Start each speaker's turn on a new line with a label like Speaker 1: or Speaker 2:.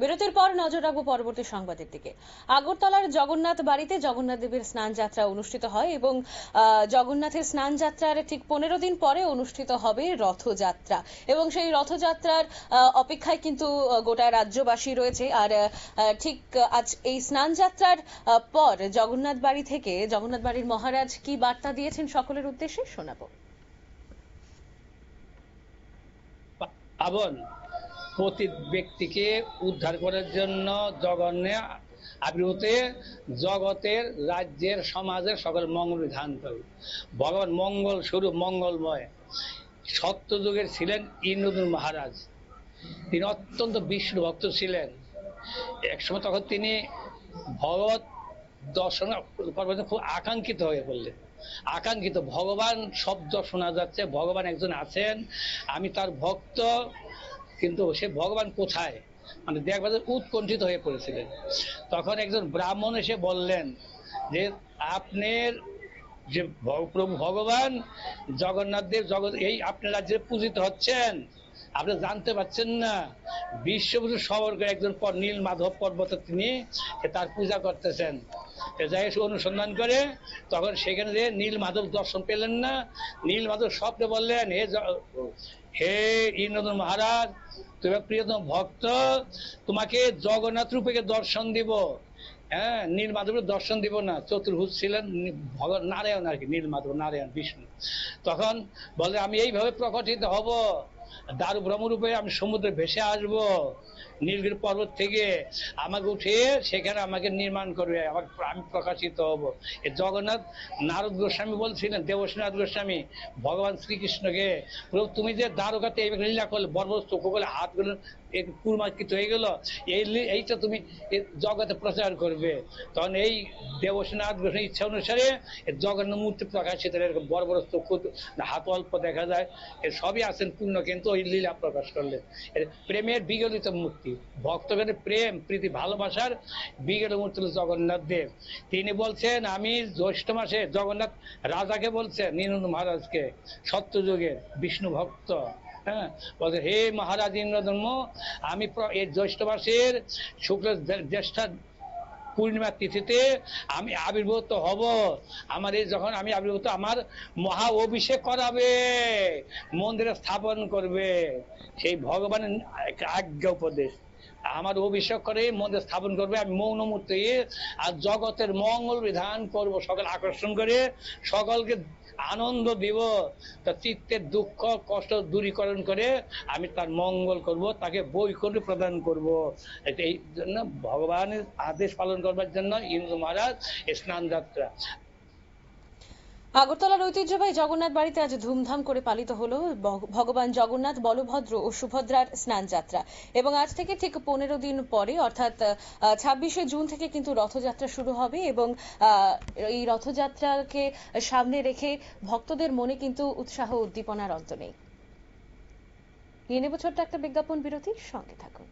Speaker 1: বিরতির পর নজর রাখব পরবর্তী সংবাদের দিকে। আগরতলার জগন্নাথ বাড়িতে জগন্নাথ দেবের স্নান যাত্রা অনুষ্ঠিত হয় এবং জগন্নাথের স্নান যাত্রার ঠিক পনেরো দিন পরে অনুষ্ঠিত হবে রথযাত্রা। এবং সেই রথযাত্রার অপেক্ষায় কিন্তু গোটা রাজ্যবাসী রয়েছে। আর ঠিক আজ এই স্নান যাত্রার পর জগন্নাথ বাড়ি থেকে, জগন্নাথ বাড়ির মহারাজ কি বার্তা দিয়েছেন সকলের উদ্দেশ্যে শোনাবো।
Speaker 2: প্রতি ব্যক্তিকে উদ্ধার করার জন্য জগন্নে আবির্ভূত জগতের রাজ্যের সমাজের সকল মঙ্গল বিধান করে ভগবান মঙ্গল স্বরূপ মঙ্গলময়। সত্যযুগের ছিলেন ইন্দ্রদুল মহারাজ। তিনি অত্যন্ত বিষ্ণু ভক্ত ছিলেন। একসময় তখন তিনি ভগবত দর্শন খুব আকাঙ্ক্ষিত হয়ে পড়লেন। আকাঙ্ক্ষিত, ভগবান শব্দ শোনা যাচ্ছে, ভগবান একজন আছেন, আমি তার ভক্ত কিন্তু সে ভগবান কোথায়? মানে জন্য উৎকণ্ঠিত হয়ে পড়েছিলেন। তখন একজন ব্রাহ্মণ এসে বললেন যে, আপনার যে প্রভু ভগবান, জগন্নাথ দেব, জগৎ, এই আপনার রাজ্যে পূজিত হচ্ছেন। আপনি জানতে পারছেন না বিশ্বভূষণ সবর একজন নীল মাধব পর্বত তিনি তার পূজা করতেছেন। যাই এসে অনুসন্ধান করে, তখন সেখানে যে নীল মাধব দর্শন পেলেন না। নীল মাধব স্বপ্নে বললেন, হে হে ইন্দ্রদন মহারাজ, তুমি প্রিয়তম ভক্ত, তোমাকে জগন্নাথ রূপে দর্শন দিব। হ্যাঁ নীল মাধবের দর্শন দিব না। চতুর্ভুজ ছিলেন ভগবান নারায়ণ আর কি, নীল মাধব, নারায়ণ, বিষ্ণু। তখন বলে আমি এইভাবে প্রকটিত হব। দারু ব্রহ্মরূপে আমি সমুদ্রে ভেসে আসব। নীলগিরি পর্বত থেকে আমাকে উঠে সেখানে আমাকে নির্মাণ করবে। আমার আমি প্রকাশিত হব। এ জগন্নাথ নারদ গোস্বামী বলছিলেন, দেবশ্রীনাথ গোস্বামী, ভগবান শ্রীকৃষ্ণকে তুমি যে দ্বারকাতে এইভাবে লীলা করলে বর্বস্ত করলে হাতগুলো কুরমাকিত হয়ে গেল, এই এইটা তুমি জগতে প্রচার করবে। তখন এই দেবশ্রীনাথ গোস্বামী ইচ্ছা অনুসারে জগন্নাথ মূর্তি প্রকাশিত এরকম বড় বড় হাত অল্প দেখা যায়। এ সবই আছেন পূর্ণ, কিন্তু ওই লীলা প্রকাশ করলেন। প্রেমের বিগলিত মূর্তি। ভক্তগণের প্রেম, প্রীতি, ভালোবাসার বিগত মূর্তি জগন্নাথ দেব। তিনি বলছেন, আমি জ্যৈষ্ঠ মাসে জগন্নাথ রাজাকে বলছেন নীনন্দ মহারাজকে সত্যযুগের বিষ্ণু ভক্ত। হ্যাঁ বলছে, হে মহারাজ, ইন্দ্রধর্ম, আমি এই জ্যৈষ্ঠ মাসের শুক্ল জ্যেষ্ঠা পূর্ণিমা তিথিতে আমি আবির্ভূত হব। আমার এই যখন আমি আবির্ভূত, আমার মহা অভিষেক করাবে, মন্দিরে স্থাপন করবে। সেই ভগবানের আজ্ঞা উপদেশ। আমার অভিষেক করে মন্দির স্থাপন করবে। আমি মৌন মূর্তি আর জগতের মঙ্গল বিধান করব। সকল আকর্ষণ করে সকলকে আনন্দ দিব। তার চিত্তের দুঃখ, কষ্ট দূরীকরণ করে আমি তার মঙ্গল করব, তাকে বৈকুণ্ঠ প্রদান করব। এই জন্য ভগবানের আদেশ পালন করবার জন্য ইন্দ্র মহারাজ স্নান যাত্রা
Speaker 1: আগরতলার ঐতিহ্যবাহী জগন্নাথ বাড়িতে আজ ধুমধাম করে পালিত হলো ভগবান জগন্নাথ, বলভদ্র ও সুভদ্রার স্নান যাত্রা। এবং আজ থেকে ঠিক পনেরো দিন পরে, অর্থাৎ ছাব্বিশে জুন থেকে কিন্তু রথযাত্রা শুরু হবে এবং এই রথযাত্রাকে সামনে রেখে ভক্তদের মনে কিন্তু উৎসাহ উদ্দীপনার অন্ত নেই। নিয়ে নেব ছোট্ট একটা বিজ্ঞাপন বিরতির সঙ্গে থাকুন।